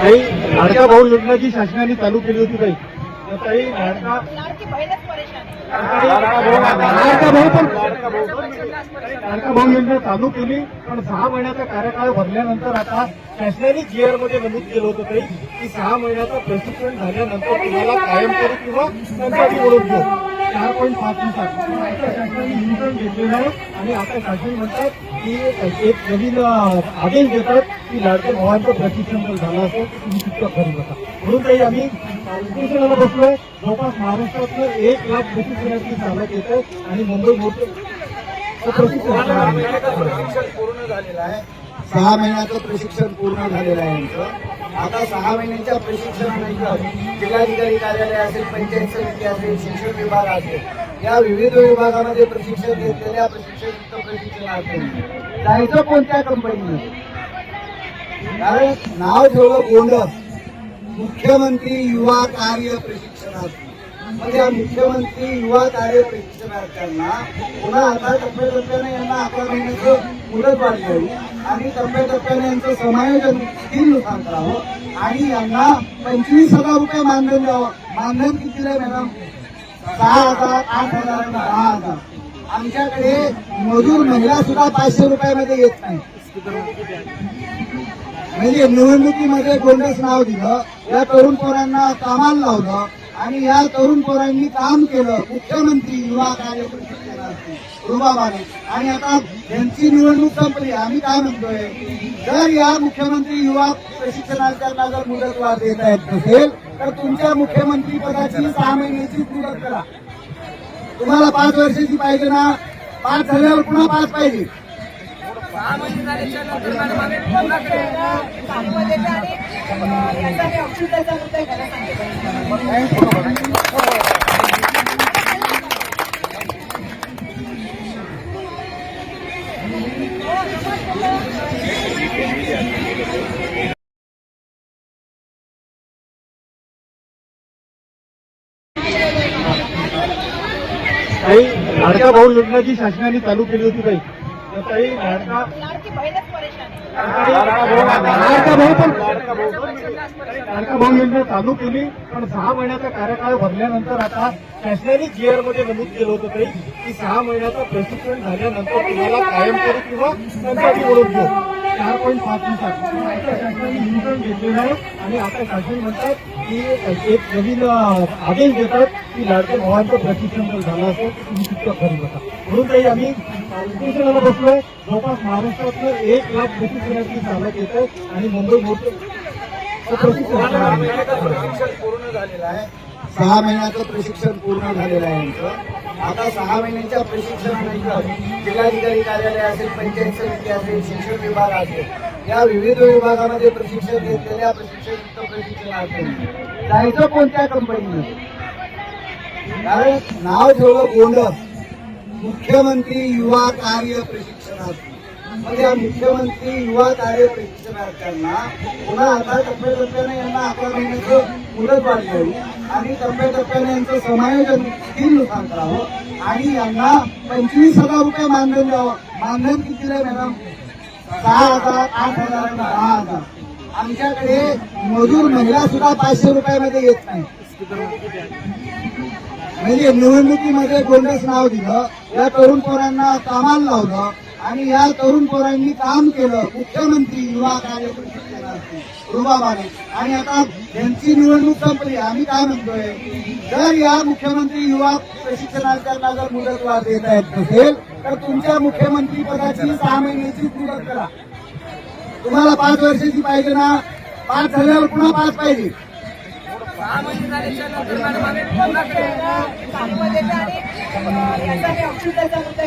काही लाडका भाऊ योजना जी शासनाने चालू केली होती काही काही लाडका भाऊ पण लाडका भाऊ योजना चालू केली पण सहा महिन्याचा कार्यकाळ भरल्यानंतर आता शासनाने जीआरमध्ये नमूद केलं होतं काही की सहा महिन्याचं प्रशिक्षण झाल्यानंतर तुम्हाला किंवा कंत्राटी म्हणून घेऊ सहा पॉईंट पाच नुसार शासनाने नियंत्रण घेतलेलं आहे. आणि आता शासन म्हणतात की एक नवीन आदेश देतात की लाडक्या भावांचं प्रशिक्षण जर झालं असेल तर तुम्ही तितकं करू नका म्हणून काही आम्ही उपोषणाला बसलोय. जवळपास महाराष्ट्रातलं एक लाख प्रशिक्षणाची चालत येतं आणि मुंबई मोठं प्रशिक्षण पूर्ण झालेलं आहे. सहा महिन्याचं प्रशिक्षण पूर्ण झालेलं आहे आता सहा महिन्यांच्या प्रशिक्षणानंतर जिल्हाधिकारी कार्यालय असेल पंचायत समिती असेल शिक्षण विभाग असेल या विविध विभागामध्ये प्रशिक्षण घेतलेल्या प्रशिक्षण प्रशिक्षण जायचं कोणत्या कंपनीमध्ये कारण नाव ठेवलं गोंडस मुख्यमंत्री युवा कार्य प्रशिक्षणार्थी. मग या मुख्यमंत्री युवा कार्य प्रशिक्षणार्थ्यांना पुन्हा आता टप्प्याटप्प्याने यांना अकरा महिन्याचं मुदत वाढली आणि टप्प्याटप्प्याने यांचं समायोजन स्कीमनुसार करावं आणि यांना पंचवीस हजार रुपये मानधन द्यावं. मानधन किती आहे मॅडम? सहा हजार आठ हजार आणि दहा हजार. आमच्याकडे मजूर महिला सुद्धा पाचशे रुपयामध्ये येत नाही. म्हणजे निवडणुकीमध्ये गोंडस नाव दिलं या तरुण पोरांना कामाला लावलं आणि या तरुण पोरांनी काम केलं. मुख्यमंत्री युवा कार्यक्रम रुबाबाने आणि आता यांची निवडणूक संपली. आम्ही काय म्हणतोय? जर या मुख्यमंत्री युवा प्रशिक्षणार्थ्यांना जर मुदतवाढ देता येत नसेल तर तुमच्या मुख्यमंत्री पदाची सहा महिन्याची मुदत करा. तुम्हाला पाच वर्षाची पाहिजे ना? पाच झाल्यावर पुन्हा पाच पाहिजे. औषधाचा मुद्दा घ्यायला सांगितलं काही लाडका भाऊ योजना शासनाने चालू केली होती काही? तर काही लाडका लाडकी बहीणच परेशान आहे. लाडका भाऊ पण लाडका भाऊ योजना चालू केली पण सहा महिन्याचा कार्यकाळ भरल्यानंतर आता शासनाने जीआरमध्ये नमूद केलं होतं काही की सहा महिन्याचं प्रशिक्षण झाल्यानंतर तुम्हाला कायमस्वरूपी किंवा कंत्राटी म्हणून घेऊ चार पॉईंट पाच नुसार आता शासनाने नियंत्रण घेतलेलं आहे आणि आता शासन म्हणतात की एक नवीन आदेश देतात की लाडके भावांचं प्रशिक्षण जर झालं असेल तुम्ही तितकं खरं नका म्हणून काही आम्ही उपोषणाला बसलोय. जवळपास महाराष्ट्रातलं एक लाख प्रशिक्षणाची चालत येतं आणि मुंबई मोठं प्रशिक्षण पूर्ण झालेलं आहे. सहा महिन्याचं प्रशिक्षण पूर्ण झालेलं आहे यांचं आता सहा महिन्यांच्या प्रशिक्षणानंतर जिल्हाधिकारी कार्यालय असेल पंचायत समिती असेल शिक्षण विभाग असेल या विविध विभागामध्ये प्रशिक्षण घेतलेल्या प्रशिक्षण प्रशिक्षण असेल जायचं कोणत्या कंपनीमध्ये कारण नाव ठेवलं गोंडस मुख्यमंत्री युवा कार्य प्रशिक्षणार्थी. म्हणजे या मुख्यमंत्री युवा कार्य प्रशिक्षणार्थ्यांना पुन्हा आता टप्प्याटप्प्याने यांना अकरा महिन्याचं मुदत वाढली आणि टप्प्याटप्प्याने यांचं समायोजन तीन लोकांत करावं. आणि यांना पंचवीस हजार रुपये मानधन द्यावं. मानधन किती आहे मॅडम? सहा हजार आठ हजार दहा हजार. आमच्याकडे मजूर महिला सुद्धा पाचशे रुपयामध्ये येत नाही. म्हणजे निवडणुकीमध्ये गोंडस नाव दिलं या तरुण पोरांना कामाला लावलं आणि या तरुण पोरांनी काम केलं मुख्यमंत्री युवा कार्यक्रम आणि आता यांची निवडणूक संपली आम्ही काय म्हणतोय? जर या मुख्यमंत्री युवा प्रशिक्षणार्थ्यांना जर मुदतवाढ देता येत नसेल तर तुमच्या मुख्यमंत्री पदाची सहा महिन्याची मुदत करा. तुम्हाला पाच वर्षाची पाहिजे ना? पाच झाल्यावर पुन्हा पाच पाहिजे. चालू देते आणि अं, याचा मी औषधाचा मुद्दा